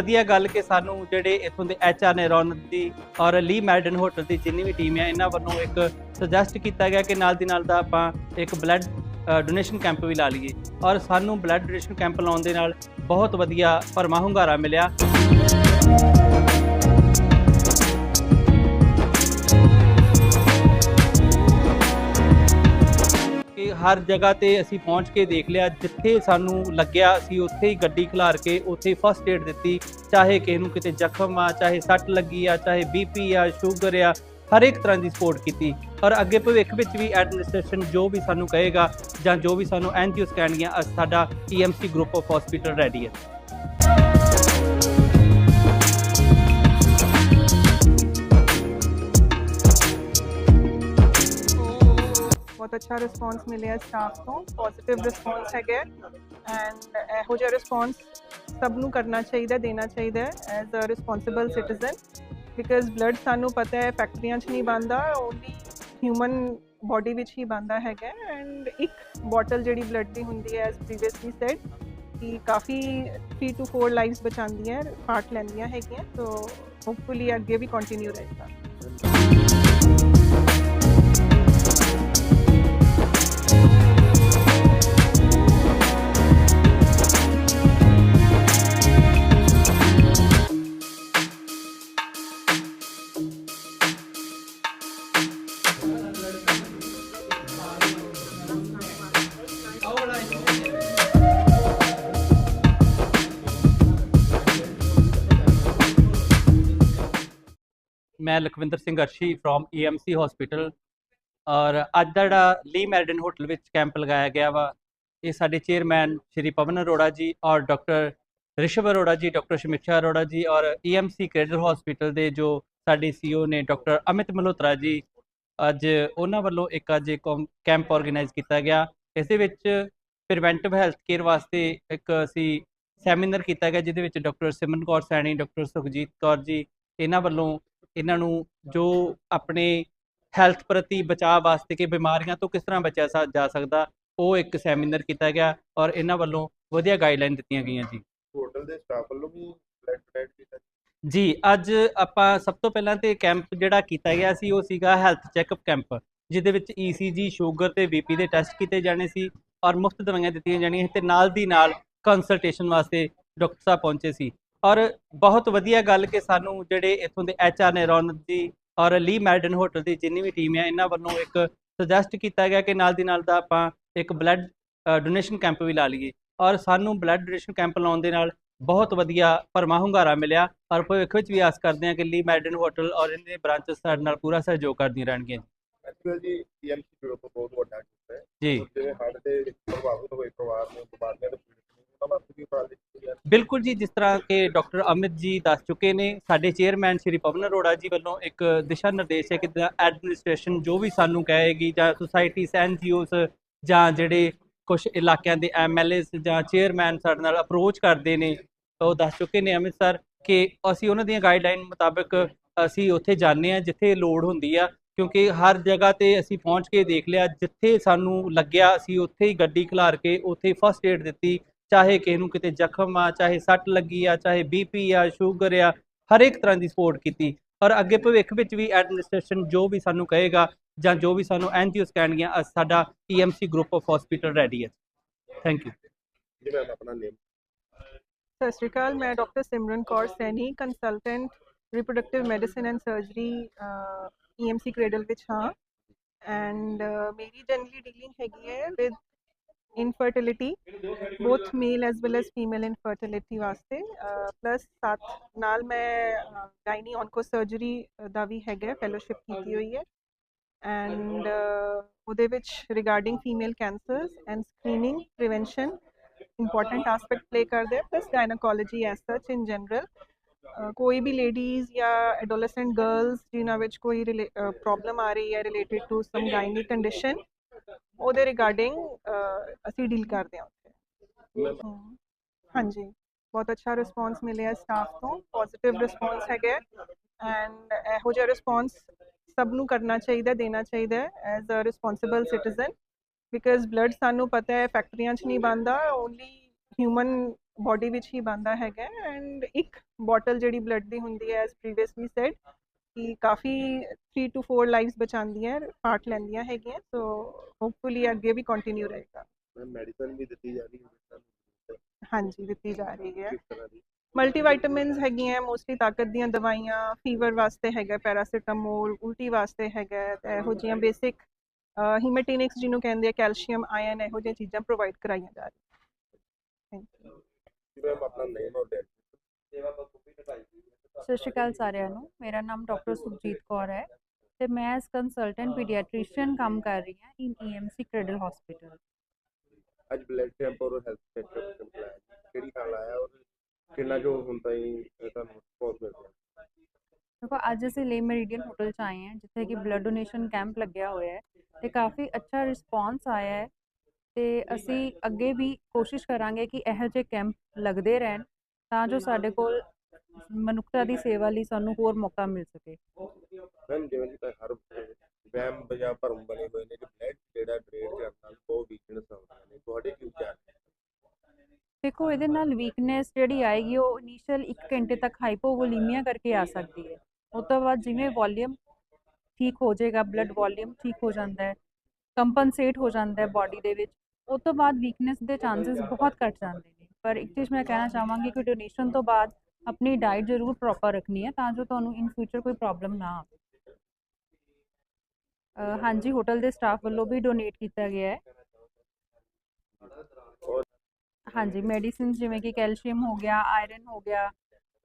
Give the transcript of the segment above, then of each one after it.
ਵਧੀਆ ਗੱਲ ਕਿ ਸਾਨੂੰ ਜਿਹੜੇ ਇਥੋਂ ਦੇ ਐਚਆਰ ਨੇ ਰੌਣਕ ਦੀ ਔਰ ਲੀ ਮੈਡਨ ਹੋਟਲ ਦੀ ਜਿੰਨੀ ਵੀ ਟੀਮ ਹੈ, ਇਹਨਾਂ ਵੱਲੋਂ ਇੱਕ ਸੁਜੈਸਟ ਕੀਤਾ ਗਿਆ ਕਿ ਨਾਲ ਦੀ ਨਾਲ ਦਾ ਆਪਾਂ ਇੱਕ ਬਲੱਡ ਡੋਨੇਸ਼ਨ ਕੈਂਪ ਵੀ ਲਾ ਲਈਏ। ਔਰ ਸਾਨੂੰ ਬਲੱਡ ਡੋਨੇਸ਼ਨ ਕੈਂਪ ਲਾਉਣ ਦੇ ਨਾਲ ਬਹੁਤ ਵਧੀਆ ਭਰਮਾ ਹੁੰਗਾਰਾ ਮਿਲਿਆ। ਹਰ ਜਗ੍ਹਾ ਤੇ ਅਸੀਂ ਪਹੁੰਚ ਕੇ ਦੇਖ ਲਿਆ, ਜਿੱਥੇ ਸਾਨੂੰ ਲੱਗਿਆ ਅਸੀਂ ਉੱਥੇ ਹੀ ਗੱਡੀ ਖਿਲਾਰ ਕੇ ਉੱਥੇ ਫਸਟ ਏਡ ਦਿੱਤੀ। ਚਾਹੇ ਕਿਸੇ ਨੂੰ ਕਿਤੇ ਜ਼ਖਮ ਆ, ਚਾਹੇ ਸੱਟ ਲੱਗੀ ਆ, ਚਾਹੇ ਬੀਪੀ ਆ ਸ਼ੂਗਰ ਆ, ਹਰ ਇੱਕ ਤਰ੍ਹਾਂ ਦੀ ਸਪੋਰਟ ਕੀਤੀ। ਔਰ ਅੱਗੇ ਭਵਿੱਖ ਵਿੱਚ ਵੀ ਐਡਮਿਨਿਸਟ੍ਰੇਸ਼ਨ ਜੋ ਵੀ ਸਾਨੂੰ ਕਹੇਗਾ ਜਾਂ ਜੋ ਵੀ ਸਾਨੂੰ ਐਨਜੀਓਸ ਕਹਿਣਗੀਆਂ ਅ- ਸਾਡਾ EMC group of hospital ready ਹੈ। ਬਹੁਤ ਅੱਛਾ ਰਿਸਪੌਂਸ ਮਿਲਿਆ ਸਟਾਫ ਤੋਂ ਪੋਜ਼ਿਟਿਵ ਰਿਸਪੌਂਸ ਹੈਗਾ ਐਂਡ ਇਹੋ ਜਿਹਾ ਰਿਸਪੌਂਸ ਸਭ ਨੂੰ ਕਰਨਾ ਚਾਹੀਦਾ ਦੇਣਾ ਚਾਹੀਦਾ as a responsible citizen because blood ਸਾਨੂੰ ਪਤਾ ਹੈ ਫੈਕਟਰੀਆਂ 'ਚ ਨਹੀਂ ਬਣਦਾ ਓਨਲੀ ਹਿਊਮਨ ਬਾਡੀ ਵਿੱਚ ਹੀ ਬਣਦਾ ਹੈਗਾ ਐਂਡ ਇੱਕ ਬੋਟਲ ਜਿਹੜੀ ਬਲੱਡ ਦੀ ਹੁੰਦੀ ਹੈ ਐਜ਼ ਪ੍ਰੀਵੀਅਸਲੀ ਸੈਡ ਕਿ ਕਾਫੀ 3 ਟੂ 4 ਲਾਈਵਸ ਬਚਾਉਂਦੀਆਂ ਪਾਰਟ ਲੈਂਦੀਆਂ ਹੈਗੀਆਂ ਸੋ ਹੋਪਫੁਲੀ ਅੱਗੇ ਵੀ ਕੰਟੀਨਿਊ ਰਹੇਗਾ ਮੈਂ Lakhwinder Singh Arshi from EMC hospital ਔਰ ਅੱਜ ਦਾ ਜਿਹੜਾ ਲੀ ਮੈਰੀਡਨ ਹੋਟਲ ਵਿੱਚ ਕੈਂਪ ਲਗਾਇਆ ਗਿਆ ਵਾ, ਇਹ ਸਾਡੇ ਚੇਅਰਮੈਨ ਸ਼੍ਰੀ ਪਵਨ ਅਰੋੜਾ ਜੀ ਔਰ ਡਾਕਟਰ ਰਿਸ਼ਵ ਅਰੋੜਾ ਜੀ ਡਾਕਟਰ ਸ਼ਮਿਕਸ਼ਾ ਅਰੋੜਾ ਜੀ ਔਰ ਈਐਮਸੀ ਕ੍ਰੈਡਿਟ ਹਸਪੀਟਲ ਦੇ ਜੋ ਸਾਡੇ ਸੀਓ ਨੇ ਡਾਕਟਰ ਅਮਿਤ ਮਲਹੋਤਰਾ ਜੀ, ਅੱਜ ਉਹਨਾਂ ਵੱਲੋਂ ਇੱਕ ਅੱਜ ਕੈਂਪ ਆਰਗੇਨਾਈਜ਼ ਕੀਤਾ ਗਿਆ। ਇਸ ਦੇ ਵਿੱਚ ਪ੍ਰੀਵੈਂਟਿਵ ਹੈਲਥ ਕੇਅਰ ਵਾਸਤੇ ਇੱਕ ਅਸੀਂ ਸੈਮੀਨਾਰ ਕੀਤਾ ਗਿਆ, ਜਿਹਦੇ ਵਿੱਚ ਡਾਕਟਰ ਸਿਮਰਨ ਕੌਰ ਸੈਣੀ ਡਾਕਟਰ ਸੁਖਜੀਤ ਕੌਰ ਜੀ, ਇਹਨਾਂ ਵੱਲੋਂ ਇਹਨਾਂ ਨੂੰ ਜੋ ਆਪਣੇ ਹੈਲਥ ਪ੍ਰਤੀ ਬਚਾਅ ਵਾਸਤੇ ਕਿ ਬਿਮਾਰੀਆਂ ਤੋਂ ਕਿਸ ਤਰ੍ਹਾਂ ਬਚਿਆ ਜਾ ਸਕਦਾ ਉਹ ਇੱਕ ਸੈਮੀਨਾਰ ਕੀਤਾ ਗਿਆ ਔਰ ਇਹਨਾਂ ਵੱਲੋਂ ਵਧੀਆ ਗਾਈਡਲਾਈਨ ਦਿੱਤੀਆਂ ਗਈਆਂ ਜੀ। ਹੋਟਲ ਦੇ ਸਟਾਫ ਵੱਲੋਂ ਵੀ ਬਲੱਡ ਡੋਨੇਟ ਕੀਤਾ ਜੀ? ਅੱਜ ਆਪਾਂ ਸਭ ਤੋਂ ਪਹਿਲਾਂ ਤੇ ਕੈਂਪ ਜਿਹੜਾ ਕੀਤਾ ਗਿਆ ਸੀ ਉਹ ਸੀਗਾ ਹੈਲਥ ਚੈੱਕਅਪ ਕੈਂਪ ਜਿਹਦੇ ਵਿੱਚ ECG ਸ਼ੂਗਰ ਤੇ BP ਦੇ ਟੈਸਟ ਕੀਤੇ ਜਾਣੇ ਸੀ ਔਰ ਮੁਫਤ ਦਵਾਈਆਂ ਦਿੱਤੀਆਂ ਜਾਣੀਆਂ ਤੇ ਨਾਲ ਦੀ ਨਾਲ ਕੰਸਲਟੇਸ਼ਨ ਵਾਸਤੇ ਡਾਕਟਰ ਸਾਹਿਬ ਪਹੁੰਚੇ ਸੀ। ਔਰ ਬਹੁਤ ਵਧੀਆ ਗੱਲ ਕਿ ਸਾਨੂੰ ਜਿਹੜੇ ਇਥੋਂ ਦੇ ਐਚਆਰ ਨੇ ਰੌਨਕ ਜੀ ਔਰ ਲੀ ਮੈਡਨ ਹੋਟਲ ਦੀ ਜਿੰਨੀ ਵੀ ਟੀਮ ਹੈ ਇਹਨਾਂ ਵੱਲੋਂ ਇੱਕ ਸੁਜੈਸਟ ਕੀਤਾ ਗਿਆ ਕਿ ਨਾਲ ਦੀ ਨਾਲ ਦਾ ਆਪਾਂ ਇੱਕ ਬਲੱਡ ਡੋਨੇਸ਼ਨ ਕੈਂਪ ਵੀ ਲਾ ਲਈਏ। ਔਰ ਸਾਨੂੰ ਬਲੱਡ ਡੋਨੇਸ਼ਨ ਕੈਂਪ ਲਾਉਣ ਦੇ ਨਾਲ ਬਹੁਤ ਵਧੀਆ ਭਰਮਾ ਹੁੰਗਾਰਾ ਮਿਲਿਆ। ਔਰ ਭਵਿੱਖ ਵਿੱਚ ਵੀ ਆਸ ਕਰਦੇ ਹਾਂ ਕਿ ਲੀ ਮੈਡਨ ਹੋਟਲ ਔਰ ਇਹਨਾਂ ਦੇ ਬ੍ਰਾਂਚਸ ਸਾਡੇ ਨਾਲ ਪੂਰਾ ਸਹਿਯੋਗ ਕਰਦੀਆਂ ਰਹਿਣਗੀਆਂ ਐਕਚੁਅਲੀ ਜੀ ਈਐਮਸੀ ਗਰੁੱਪ ਬਹੁਤ ਵੱਡਾ ਹੈ। ਜੀ। ਜਿਵੇਂ ਹੜ੍ਹ ਦੇ ਪ੍ਰਭਾਵਿਤ ਹੋਏ ਪਰਿਵਾਰ ਨੂੰ ਬਿਮਾਰੀਆਂ ਤੋਂ ਬਿਲਕੁਲ ਜੀ, ਜਿਸ ਤਰ੍ਹਾਂ ਕਿ ਡਾਕਟਰ ਅਮਿਤ ਜੀ ਦੱਸ ਚੁੱਕੇ ਨੇ, ਸਾਡੇ ਚੇਅਰਮੈਨ ਸ਼੍ਰੀ ਪਵਨ ਅਰੋੜਾ ਜੀ ਵੱਲੋਂ ਇੱਕ ਦਿਸ਼ਾ ਨਿਰਦੇਸ਼ ਹੈ ਕਿ ਐਡਮਿਨਿਸਟ੍ਰੇਸ਼ਨ ਜੋ ਵੀ ਸਾਨੂੰ ਕਹੇਗੀ, ਜਾਂ ਸੁਸਾਇਟੀਸ ਐਨਜੀਓਸ ਜਾਂ ਜਿਹੜੇ ਕੁਝ ਇਲਾਕਿਆਂ ਦੇ ਐਮਐਲਏਸ ਜਾਂ ਚੇਅਰਮੈਨ ਸਾਡੇ ਨਾਲ ਅਪਰੋਚ ਕਰਦੇ ਨੇ ਉਹ ਦੱਸ ਚੁੱਕੇ ਨੇ ਅਮਿਤ ਸਰ ਕਿ ਅਸੀਂ ਉਹਨਾਂ ਦੀਆਂ ਗਾਈਡਲਾਈਨ ਮੁਤਾਬਕ ਅਸੀਂ ਉੱਥੇ ਜਾਂਦੇ ਆ ਜਿੱਥੇ ਲੋੜ ਹੁੰਦੀ ਆ, ਕਿਉਂਕਿ ਹਰ ਜਗ੍ਹਾ ਤੇ ਅਸੀਂ ਪਹੁੰਚ ਕੇ ਦੇਖ ਲਿਆ, ਜਿੱਥੇ ਸਾਨੂੰ ਲੱਗਿਆ ਅਸੀਂ ਉੱਥੇ ਹੀ ਗੱਡੀ ਖਿਲਾਰ ਕੇ ਉੱਥੇ ਹੀ ਫਸਟ ਏਡ ਦਿੱਤੀ ਚਾਹੇ ਕਿਸੇ ਨੂੰ ਕਿਤੇ ਜ਼ਖਮ ਆ ਚਾਹੇ ਸੱਟ ਲੱਗੀ ਆ ਚਾਹੇ ਬੀਪੀ ਆ ਸ਼ੂਗਰ ਆ ਹਰ ਇੱਕ ਤਰ੍ਹਾਂ ਦੀ ਸਪੋਰਟ ਕੀਤੀ। ਔਰ ਅੱਗੇ ਭਵਿੱਖ ਵਿੱਚ ਵੀ ਐਡਮਿਨਿਸਟ੍ਰੇਸ਼ਨ ਜੋ ਵੀ ਸਾਨੂੰ ਕਹੇਗਾ ਜਾਂ ਜੋ ਵੀ ਸਾਨੂੰ ਐਨਜੀਓਸ ਕਹਿਣਗੀਆਂ ਸਾਡਾ EMC group of hospital ready ਹੈ। ਥੈਂਕ ਯੂ ਜੀ ਮੈਂ ਆਪਣਾ ਨੇਮ ਸਤਿ ਸ਼੍ਰੀ ਅਕਾਲ ਮੈਂ doctor Simran Kaur Saini consultant reproductive medicine and surgery EMC cradle ਵਿੱਚ ਹਾਂ। ਐਂਡ ਮੇਰੀ ਜਨਰਲੀ ਡੀਲਿੰਗ ਹੈਗੀ ਹੈ with infertility both male as well as female infertility ਵਾਸਤੇ ਪਲੱਸ ਸਾਥ ਨਾਲ ਮੈਂ ਗਾਇਨੀ ਔਨਕੋ ਸਰਜਰੀ ਦਾ ਵੀ ਹੈਗਾ ਫੈਲੋਸ਼ਿਪ ਕੀਤੀ ਹੋਈ ਹੈ ਐਂਡ ਉਹਦੇ ਵਿੱਚ regarding female cancers and screening prevention important aspect play ਕਰਦੇ ਆ ਪਲੱਸ gynecology as ਸੱਚ ਇਨ ਜਨਰਲ ਕੋਈ ਵੀ ਲੇਡੀਜ਼ ਜਾਂ ਐਡੋਲੈਸੈਂਟ ਗਰਲਸ ਜਿਨ੍ਹਾਂ ਵਿੱਚ ਕੋਈ ਪ੍ਰੋਬਲਮ ਆ ਰਹੀ ਹੈ related to some gynae condition ਉਹਦੇ ਰਿਗਾਰਡਿੰਗ ਅਸੀਂ ਡੀਲ ਕਰਦੇ ਹਾਂ ਉੱਥੇ। ਹਾਂਜੀ। ਬਹੁਤ ਅੱਛਾ ਰਿਸਪੌਂਸ ਮਿਲਿਆ ਸਟਾਫ ਤੋਂ। ਪੋਜ਼ਿਟਿਵ ਰਿਸਪੌਂਸ ਹੈਗਾ ਐਂਡ ਇਹੋ ਜਿਹਾ ਰਿਸਪੌਂਸ ਸਭ ਨੂੰ ਕਰਨਾ ਚਾਹੀਦਾ ਦੇਣਾ ਚਾਹੀਦਾ as a responsible citizen because blood ਸਾਨੂੰ ਪਤਾ ਹੈ ਫੈਕਟਰੀਆਂ 'ਚ ਨਹੀਂ ਬਣਦਾ ਓਨਲੀ ਹਿਊਮਨ ਬਾਡੀ ਵਿੱਚ ਹੀ ਬੰਦਾ ਹੈਗਾ ਐਂਡ ਇੱਕ ਬੋਟਲ ਜਿਹੜੀ ਬਲੱਡ ਦੀ ਹੁੰਦੀ ਹੈ ਐਸ ਪ੍ਰੀਵੀਅਸਲੀ ਸੈਡ ਕਿ ਕਾਫੀ 3 ਟੂ 4 ਲਾਈਵਸ ਬਚਾਉਂਦੀਆਂ ਪਾਰਟ ਲੈਂਦੀਆਂ ਹੈਗੀਆਂ ਸੋ ਹੋਪਫੁਲੀ ਅੱਗੇ ਵੀ ਕੰਟੀਨਿਊ ਰਹੇਗਾ ਮੈਡੀਸਨ ਵੀ ਦਿੱਤੀ ਜਾ ਰਹੀ ਹੈ ਤੁਹਾਨੂੰ ਹਾਂਜੀ ਦਿੱਤੀ ਜਾ ਰਹੀ ਹੈ ਕਿਸ ਤਰ੍ਹਾਂ ਦੀ ਮਲਟੀਵਿਟਾਮਿਨਸ ਹੈਗੀਆਂ ਮੋਸਟਲੀ ਤਾਕਤ ਦੀਆਂ ਦਵਾਈਆਂ ਫੀਵਰ ਵਾਸਤੇ ਹੈਗਾ ਪੈਰਾਸੀਟਾਮੋਲ ਉਲਟੀ ਵਾਸਤੇ ਹੈਗਾ ਤੇ ਇਹੋ ਜਿਹੀਆਂ ਬੇਸਿਕ ਹੀਮੇਟਿਨਿਕਸ ਜਿਹਨੂੰ ਕਹਿੰਦੇ ਆ ਕੈਲਸ਼ੀਅਮ ਆਇਰਨ ਇਹੋ ਜਿਹੀਆਂ ਚੀਜ਼ਾਂ ਪ੍ਰੋਵਾਈਡ ਕਰਾਈਆਂ ਜਾ ਰਹੀਆਂ ਥੈਂਕ ਯੂ ਜਿਵੇਂ ਆਪਣਾ ਨੇਮ ਔਰ ਡੈਟ ਸਤਿ ਸ਼੍ਰੀ ਅਕਾਲ ਸਾਰਿਆਂ ਨੂੰ ਮੇਰਾ ਨਾਮ ਡਾਕਟਰ ਸੁਖਜੀਤ ਕੌਰ ਹੈ ਤੇ ਮੈਂ ਐਸ ਕੰਸਲਟੈਂਟ ਪੀਡੀਆਟ੍ਰੀਸ਼ੀਅਨ ਕੰਮ ਕਰ ਰਹੀ ਹਾਂ ਇਨ ਈਐਮਸੀ ਕ੍ਰੈਡਲ ਹਸਪੀਟਲ ਅੱਜ ਬਲੱਡ ਕੈਂਪ ਔਰ ਹੈਲਥ ਚੈੱਕਅਪ ਕੈਂਪ ਲਾਇਆ ਜੀ। ਕਿਹੜੀ ਥਾਂ ਲਾਇਆ ਔਰ ਕਿੰਨਾ ਜੋ ਹੁਣ ਤਾਈਂ ਤੁਹਾਨੂੰ ਰਿਸਪੌਂਸ ਮਿਲ ਰਿਹਾ ਦੇਖੋ ਅੱਜ ਅਸੀਂ ਲੇ ਮੈਰੀਡੀਅਨ ਹੋਟਲ 'ਚ ਆਏ ਹਾਂ ਜਿੱਥੇ ਕਿ ਬਲੱਡ ਡੋਨੇਸ਼ਨ ਕੈਂਪ ਲੱਗਿਆ ਹੋਇਆ ਹੈ ਤੇ ਕਾਫੀ ਅੱਛਾ ਰਿਸਪੌਂਸ ਆਇਆ ਹੈ ਤੇ ਅਸੀਂ ਅੱਗੇ ਵੀ ਕੋਸ਼ਿਸ਼ ਕਰਾਂਗੇ ਕਿ ਇਹੋ ਜਿਹੇ ਕੈਂਪ ਲੱਗਦੇ ਰਹਿਣ ਤਾਂ ਜੋ ਸਾਡੇ ਕੋਲ ਮਨੁੱਖਤਾ ਦੀ ਸੇਵਾ ਲਈ ਸਾਨੂੰ ਹੋਰ ਮੌਕਾ ਮਿਲ ਸਕੇ। ਮੈਮ ਜਿਵੇਂ ਕਿ ਹਰ ਵਹਿਮ ਜਾਂ ਭਰਮ ਬਣੇ ਹੋਏ ਨੇ ਕਿ ਬਲੱਡ ਜਿਹੜਾ ਡਰੇਨ ਕਰਨ ਨਾਲ ਬਹੁਤ ਵੀਕਨੈਸ ਆਉਂਦੀਆਂ ਨੇ ਤੁਹਾਡੇ ਕੀ ਵਿਚਾਰ ਨੇ? ਦੇਖੋ ਇਹਦੇ ਨਾਲ ਵੀਕਨੈਸ ਜਿਹੜੀ ਆਏਗੀ ਉਹ ਇਨੀਸ਼ੀਅਲ 1 ਘੰਟੇ ਤੱਕ ਹਾਈਪੋਵੋਲੀਮੀਆ ਕਰਕੇ ਆ ਸਕਦੀ ਹੈ। ਉਸ ਤੋਂ ਬਾਅਦ ਜਿਵੇਂ ਵੋਲੀਅਮ ਠੀਕ ਹੋ ਜਾਏਗਾ ਬਲੱਡ ਵੋਲੀਅਮ ਠੀਕ ਹੋ ਜਾਂਦਾ ਹੈ ਕੰਪਨਸੇਟ ਹੋ ਜਾਂਦਾ ਹੈ ਬਾਡੀ ਦੇ ਵਿੱਚ ਉਸ ਤੋਂ ਬਾਅਦ ਵੀਕਨੈਸ ਦੇ ਚਾਂਸਸ ਬਹੁਤ ਘਟ ਜਾਂਦੇ ਨੇ। ਪਰ ਇੱਕ ਚੀਜ਼ ਮੈਂ ਕਹਿਣਾ ਚਾਹਾਂਗੀ ਕਿ ਡੋਨੇਸ਼ਨ ਤੋਂ ਬਾਅਦ ਆਪਣੀ ਡਾਈਟ ਜ਼ਰੂਰ ਪ੍ਰੋਪਰ ਰੱਖਣੀ ਹੈ ਤਾਂ ਜੋ ਤੁਹਾਨੂੰ ਇਨ ਫਿਊਚਰ ਕੋਈ ਪ੍ਰੋਬਲਮ ਨਾ ਆਵੇ ਹਾਂਜੀ ਹੋਟਲ ਦੇ ਸਟਾਫ ਵੱਲੋਂ ਵੀ ਡੋਨੇਟ ਕੀਤਾ ਗਿਆ ਹੈ ਹਾਂਜੀ ਮੈਡੀਸਿਨਸ ਜਿਵੇਂ ਕਿ ਕੈਲਸ਼ੀਅਮ ਹੋ ਗਿਆ ਆਇਰਨ ਹੋ ਗਿਆ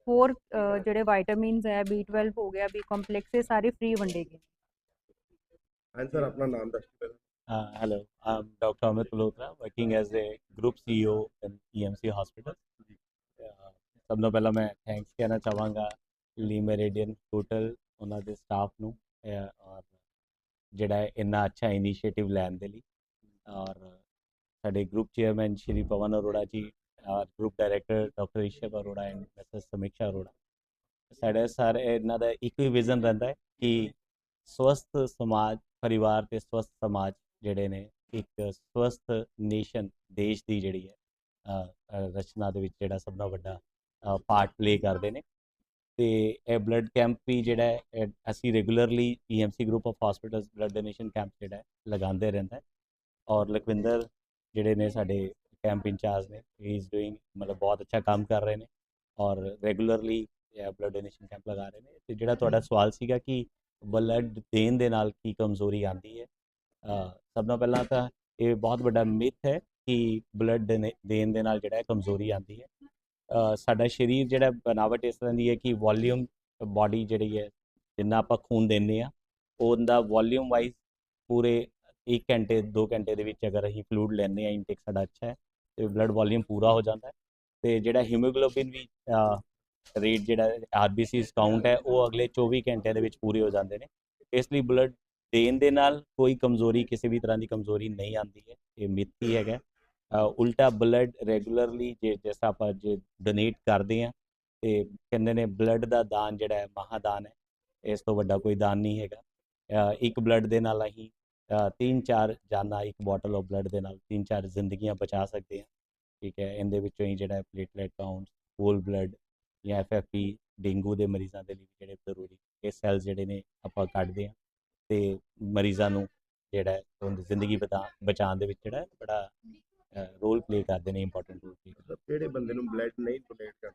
ਹੋਰ ਜਿਹੜੇ ਵਿਟਾਮਿਨਸ ਹੈ B12 ਹੋ ਗਿਆ B ਕੰਪਲੈਕਸ ਇਹ ਸਾਰੇ ਫ੍ਰੀ ਵੰਡੇ ਗਏ ਹਾਂ ਸਰ ਆਪਣਾ ਨਾਮ ਦੱਸ ਦਿਓ Uh, hello, I'm Dr. Amit Malhotra, working as a group CEO in EMC Hospital. ਸਭ ਤੋਂ ਪਹਿਲਾਂ ਮੈਂ ਥੈਂਕਸ ਕਹਿਣਾ ਚਾਹਾਂਗਾ ਲੀ ਮੈਰੀਡੀਅਨ ਹੋਟਲ ਉਹਨਾਂ ਦੇ ਸਟਾਫ ਨੂੰ ਔਰ ਜਿਹੜਾ ਇੰਨਾ ਅੱਛਾ ਇਨੀਸ਼ੀਏਟਿਵ ਲੈਣ ਦੇ ਲਈ ਔਰ ਸਾਡੇ ਗਰੁੱਪ ਚੇਅਰਮੈਨ ਸ਼੍ਰੀ ਪਵਨ ਅਰੋੜਾ ਜੀ ਔਰ group director doctor Ishav Arora and Mrs Samiksha Arora, ਸਾਡੇ ਸਾਰੇ ਇਹਨਾਂ ਦਾ ਇੱਕ ਹੀ ਵਿਜ਼ਨ ਰਹਿੰਦਾ ਹੈ ਕਿ ਸਵਸਥ ਸਮਾਜ, ਪਰਿਵਾਰ ਤੇ ਸਵਸਥ ਸਮਾਜ ਜਿਹੜੇ ਨੇ, ਇੱਕ ਸਵਸਥ ਨੇਸ਼ਨ ਦੇਸ਼ ਦੀ ਜਿਹੜੀ ਹੈ ਰਚਨਾ ਦੇ ਵਿੱਚ ਜਿਹੜਾ ਸਭ ਤੋਂ ਵੱਡਾ ਪਾਰਟ ਪਲੇ ਕਰਦੇ ਨੇ। ਤੇ ਇਹ ਬਲੱਡ ਕੈਂਪ ਵੀ ਜਿਹੜਾ ਇਹ ਅਸੀਂ regularly EMC group of hospitals blood donation camp ਜਿਹੜਾ ਲਗਾਉਂਦੇ ਰਹਿੰਦਾ ਔਰ ਲਖਵਿੰਦਰ ਜਿਹੜੇ ਨੇ ਸਾਡੇ ਕੈਂਪ ਇੰਚਾਰਜ ਨੇ ਹੀ ਇਜ਼ ਡੂਇੰਗ ਮਤਲਬ ਬਹੁਤ ਅੱਛਾ ਕੰਮ ਕਰ ਰਹੇ ਨੇ। ਔਰ ਰੈਗੂਲਰਲੀ ਬਲੱਡ ਡੋਨੇਸ਼ਨ ਕੈਂਪ ਲਗਾ ਰਹੇ ਨੇ। ਤੇ ਜਿਹੜਾ ਤੁਹਾਡਾ ਸਵਾਲ ਸੀਗਾ ਕਿ ਬਲੱਡ ਦੇਣ ਦੇ ਨਾਲ ਕੀ ਕਮਜ਼ੋਰੀ ਆਉਂਦੀ ਹੈ ਸਭ ਤੋਂ ਪਹਿਲਾਂ ਤਾਂ ਇਹ ਬਹੁਤ ਵੱਡਾ ਮਿਥ ਹੈ ਕਿ ਬਲੱਡ ਦੇਣ ਦੇ ਨਾਲ ਜਿਹੜਾ ਕਮਜ਼ੋਰੀ ਆਉਂਦੀ ਹੈ। ਸਾਡਾ ਸਰੀਰ ਜਿਹੜਾ ਬਣਾਵਟ ਇਸ ਤਰ੍ਹਾਂ ਦੀ ਹੈ ਕਿ ਵੋਲਿਊਮ ਬਾਡੀ ਜਿਹੜੀ ਹੈ, ਜਿੰਨਾ ਆਪਾਂ ਖੂਨ ਦਿੰਦੇ ਆ ਉਹਦਾ ਵੋਲਿਊਮ ਵਾਈਜ਼ ਪੂਰੇ 1 ਘੰਟੇ 2 ਘੰਟੇ ਦੇ ਵਿੱਚ ਅਗਰ ਅਸੀਂ ਫਲੂਡ ਲੈਂਦੇ ਆ ਇਨਟੇਕ ਸਾਡਾ ਅੱਛਾ ਹੈ ਤੇ ਬਲੱਡ ਵੋਲਿਊਮ ਪੂਰਾ ਹੋ ਜਾਂਦਾ ਹੈ ਤੇ ਜਿਹੜਾ ਹੀਮੋਗਲੋਬਿਨ ਵੀ ਰੇਟ ਜਿਹੜਾ ਆਰਬੀਸੀਸ ਕਾਊਂਟ ਹੈ, ਉਹ ਅਗਲੇ 24 ਘੰਟੇ ਦੇ ਵਿੱਚ ਪੂਰੇ ਹੋ ਜਾਂਦੇ ਨੇ। ਇਸ ਲਈ ਬਲੱਡ ਦੇਣ ਦੇ ਨਾਲ ਕੋਈ ਕਮਜ਼ੋਰੀ, ਕਿਸੇ ਵੀ ਤਰ੍ਹਾਂ ਦੀ ਕਮਜ਼ੋਰੀ ਨਹੀਂ ਆਉਂਦੀ ਹੈ, ਇਹ ਮਿੱਥ ਹੀ ਹੈਗਾ ਉਲਟਾ ਬਲੱਡ ਰੈਗੂਲਰਲੀ ਜੇ ਜਿਸ ਤਰ੍ਹਾਂ ਆਪਾਂ ਜੇ ਡੋਨੇਟ ਕਰਦੇ ਆ ਤੇ ਕਹਿੰਦੇ ਨੇ ਬਲੱਡ ਦਾ ਦਾਨ ਜਿਹੜਾ ਹੈ ਮਹਾਦਾਨ ਹੈ, ਇਸ ਤੋਂ ਵੱਡਾ ਕੋਈ ਦਾਨ ਨਹੀਂ ਹੈਗਾ। ਇੱਕ ਬਲੱਡ ਦੇ ਨਾਲ ਅਸੀਂ ਤਿੰਨ ਚਾਰ ਜਾਨਾਂ ਇੱਕ ਬੋਟਲ ਆਫ ਬਲੱਡ ਦੇ ਨਾਲ ਤਿੰਨ ਚਾਰ ਜ਼ਿੰਦਗੀਆਂ ਬਚਾ ਸਕਦੇ ਹਾਂ। ਠੀਕ ਹੈ, ਇਹਦੇ ਵਿੱਚੋਂ ਹੀ ਜਿਹੜਾ ਪਲੇਟਲੇਟ ਕਾਊਂਟ ਹੋਲ ਬਲੱਡ ਜਾਂ ਐਫਐਫਪੀ ਡੇਂਗੂ ਦੇ ਮਰੀਜ਼ਾਂ ਦੇ ਲਈ ਜਿਹੜੇ ਜ਼ਰੂਰੀ, ਇਹ ਸੈੱਲ ਜਿਹੜੇ ਨੇ ਆਪਾਂ ਕੱਢਦੇ ਹਾਂ ਤੇ ਮਰੀਜ਼ਾਂ ਨੂੰ ਜਿਹੜਾ ਹੈ ਉਹ ਜ਼ਿੰਦਗੀ ਬਤਾ, ਬਚਾਉਣ ਦੇ ਵਿੱਚ ਜਿਹੜਾ ਬੜਾ ਰੋਲ ਪਲੇ ਕਰਦੇ ਨੇ ਇੰਪੋਰਟੈਂਟ ਰੋਲ ਪਲੇ ਸਰ ਕਿਹੜੇ ਬੰਦੇ ਨੂੰ ਬਲੱਡ ਨਹੀਂ ਡੋਨੇਟ ਕਰਨਾ?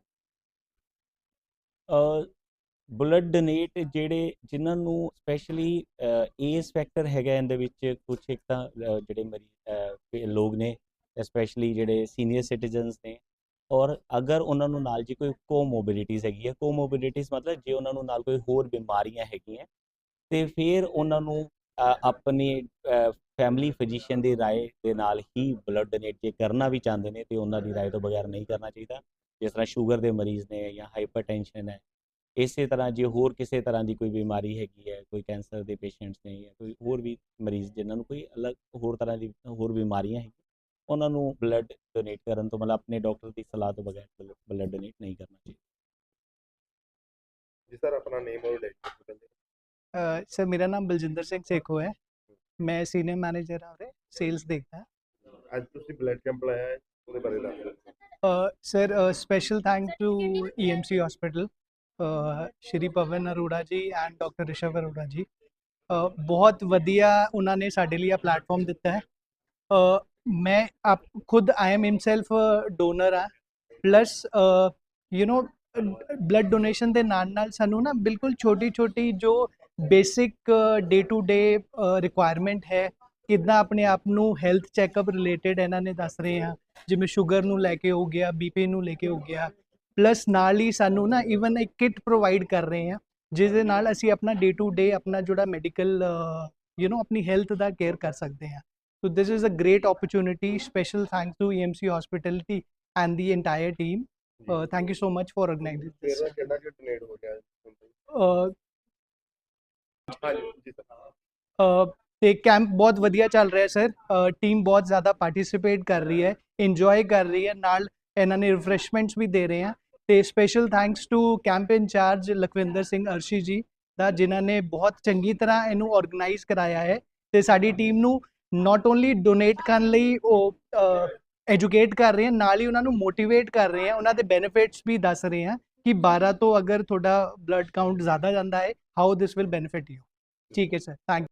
ਬਲੱਡ ਡੋਨੇਟ ਜਿਹੜੇ ਜਿਨ੍ਹਾਂ ਨੂੰ ਸਪੈਸ਼ਲੀ ਏਜ ਫੈਕਟਰ ਹੈਗਾ ਇਹਦੇ ਵਿੱਚ ਕੁਝ ਇੱਕ ਤਾਂ ਜਿਹੜੇ ਮਰੀਜ਼ ਲੋਕ ਨੇ ਸਪੈਸ਼ਲੀ ਜਿਹੜੇ ਸੀਨੀਅਰ ਸਿਟੀਜ਼ਨਸ ਨੇ। ਔਰ ਅਗਰ ਉਹਨਾਂ ਨੂੰ ਨਾਲ ਜੀ ਕੋਈ ਕੋਮੋਬਿਲਿਟੀਜ਼ ਹੈਗੀ ਹੈ ਕੋਮੋਬਿਲਿਟੀਜ਼ ਮਤਲਬ ਜੇ ਉਹਨਾਂ ਨੂੰ ਨਾਲ ਕੋਈ ਹੋਰ ਬਿਮਾਰੀਆਂ ਹੈਗੀਆਂ ਤੇ ਫਿਰ ਉਹਨਾਂ ਨੂੰ ਆਪਣੀ ਫੈਮਿਲੀ ਫਿਜ਼ੀਸ਼ੀਅਨ ਦੀ رائے ਦੇ ਨਾਲ ਹੀ ਬਲੱਡ ਡੋਨੇਟ ਜੇ ਕਰਨਾ ਵੀ ਚਾਹੁੰਦੇ ਨੇ ਤੇ ਉਹਨਾਂ ਦੀ رائے ਤੋਂ ਬਗੈਰ ਨਹੀਂ ਕਰਨਾ ਚਾਹੀਦਾ ਜਿਸ ਤਰ੍ਹਾਂ ਸ਼ੂਗਰ ਦੇ ਮਰੀਜ਼ ਨੇ ਜਾਂ ਹਾਈਪਰਟੈਂਸ਼ਨ ਹੈ ਇਸੇ ਤਰ੍ਹਾਂ ਜੇ ਹੋਰ ਕਿਸੇ ਤਰ੍ਹਾਂ ਦੀ ਕੋਈ ਬਿਮਾਰੀ ਹੈਗੀ ਹੈ ਕੋਈ ਕੈਂਸਰ ਦੇ ਪੇਸ਼ੈਂਟਸ ਨੇ ਜਾਂ ਕੋਈ ਹੋਰ ਵੀ ਮਰੀਜ਼ ਜਿਨ੍ਹਾਂ ਨੂੰ ਕੋਈ ਅਲੱਗ ਹੋਰ ਤਰ੍ਹਾਂ ਦੀ ਹੋਰ ਬਿਮਾਰੀਆਂ ਹੈਗੀਆਂ ਉਹਨਾਂ ਨੂੰ ਬਲੱਡ ਡੋਨੇਟ ਕਰਨ ਤੋਂ ਮਤਲਬ ਆਪਣੇ ਡਾਕਟਰ ਦੀ ਸਲਾਹ ਤੋਂ ਬਗੈਰ ਬਲੱਡ ਡੋਨੇਟ ਨਹੀਂ ਕਰਨਾ ਚਾਹੀਦਾ ਜੀ ਸਰ ਆਪਣਾ ਨੇਮ ਔਰ ਡੈਟ ਦੱਸੋ ਅ, ਸਰ ਮੇਰਾ ਨਾਮ ਬਲਜਿੰਦਰ ਸਿੰਘ ਸੇਖੋ ਹੈ ਮੈਂ ਸੀਨੀਅਰ ਮੈਨੇਜਰ ਹਾਂ ਉਰੇ ਸੇਲਸ ਦੇਖਦਾ ਅੱਜ ਤੁਸੀਂ ਬਲੱਡ ਕੈਂਪ ਲਾਇਆ ਹੈ ਉਹਦੇ ਬਾਰੇ ਦੱਸ ਦਿਓ sir special thank to EMC hospital Shri Pawan Arora ji and doctor ਰਿਸ਼ਵ ਅਰੋੜਾ ਜੀ ਅ, ਬਹੁਤ ਵਧੀਆ ਉਹਨਾਂ ਨੇ ਸਾਡੇ ਲਈ ਆ ਪਲੇਟਫਾਰਮ ਦਿੱਤਾ ਹੈ ਅ, ਮੈਂ ਆਪ ਖੁਦ ਆਈ ਐਮ ਹਿਮਸੈਲਫ ਡੋਨਰ ਆ plus you know blood donation ਦੇ ਨਾਲ ਨਾਲ ਸਾਨੂੰ ਨਾ ਬਿਲਕੁਲ ਛੋਟੀ ਛੋਟੀ ਜੋ basic day to day requirement ਹੈ। ਕਿਦਾਂ ਆਪਣੇ ਆਪ ਨੂੰ ਹੈਲਥ ਚੈੱਕਅਪ ਰਿਲੇਟਡ ਇਹਨਾਂ ਨੇ ਦੱਸ ਰਹੇ ਆ ਜਿਵੇਂ ਸ਼ੂਗਰ ਨੂੰ ਲੈ ਕੇ ਹੋ ਗਿਆ ਬੀਪੀ ਨੂੰ ਲੈ ਕੇ ਹੋ ਗਿਆ। ਪਲੱਸ ਨਾਲ ਹੀ ਸਾਨੂੰ ਨਾ ਇਵਨ ਇੱਕ ਕਿਟ ਪ੍ਰੋਵਾਈਡ ਕਰ ਰਹੇ ਆ ਜਿਸ ਦੇ ਨਾਲ ਅਸੀਂ ਆਪਣਾ ਡੇ ਟੂ ਡੇ ਆਪਣਾ ਜਿਹੜਾ ਮੈਡੀਕਲ ਯੂ نو ਆਪਣੀ ਹੈਲਥ ਦਾ ਕੇਅਰ ਕਰ ਸਕਦੇ ਆ so this is a great opportunity special thanks to EMC hospitality and the entire team thank you so much for organizing this ਕਿਹੜਾ ਕਿਹੜਾ ਡੋਨੇਟ ਹੋ ਗਿਆ? Uh, ਤੇ ਕੈਂਪ ਬਹੁਤ ਵਧੀਆ ਚੱਲ ਰਿਹਾ ਸਰ ਟੀਮ ਬਹੁਤ ਜ਼ਿਆਦਾ ਪਾਰਟਿਸਿਪੇਟ ਕਰ ਰਹੀ ਹੈ ਇੰਜੋਏ ਕਰ ਰਹੀ ਹੈ ਨਾਲ ਇਹਨਾਂ ਨੇ ਰਿਫਰੈਸ਼ਮੈਂਟਸ ਵੀ ਦੇ ਰਹੇ ਆ ਤੇ special thanks to camp incharge Lakhwinder Singh Arshi ji ਦਾ ਜਿਨ੍ਹਾਂ ਨੇ ਬਹੁਤ ਚੰਗੀ ਤਰ੍ਹਾਂ ਇਹਨੂੰ ਆਰਗੇਨਾਈਜ਼ ਕਰਾਇਆ ਹੈ ਤੇ ਸਾਡੀ ਟੀਮ ਨੂੰ ਨਾਟ ਓਨਲੀ ਡੋਨੇਟ ਕਰਨ ਲਈ ਉਹ ਐਜੂਕੇਟ ਕਰ ਰਹੇ ਆ ਨਾਲ ਹੀ ਉਹਨਾਂ ਨੂੰ ਮੋਟੀਵੇਟ ਕਰ ਰਹੇ ਆ ਉਹਨਾਂ ਦੇ ਬੈਨੀਫਿਟਸ ਵੀ ਦੱਸ ਰਹੇ ਆ ਕਿ 12 ਤੋਂ ਅਗਰ ਤੁਹਾਡਾ ਬਲੱਡ ਕਾਊਂਟ ਜ਼ਿਆਦਾ ਜਾਂਦਾ ਹੈ how this will benefit you ਠੀਕ ਹੈ ਸਰ ਥੈਂਕ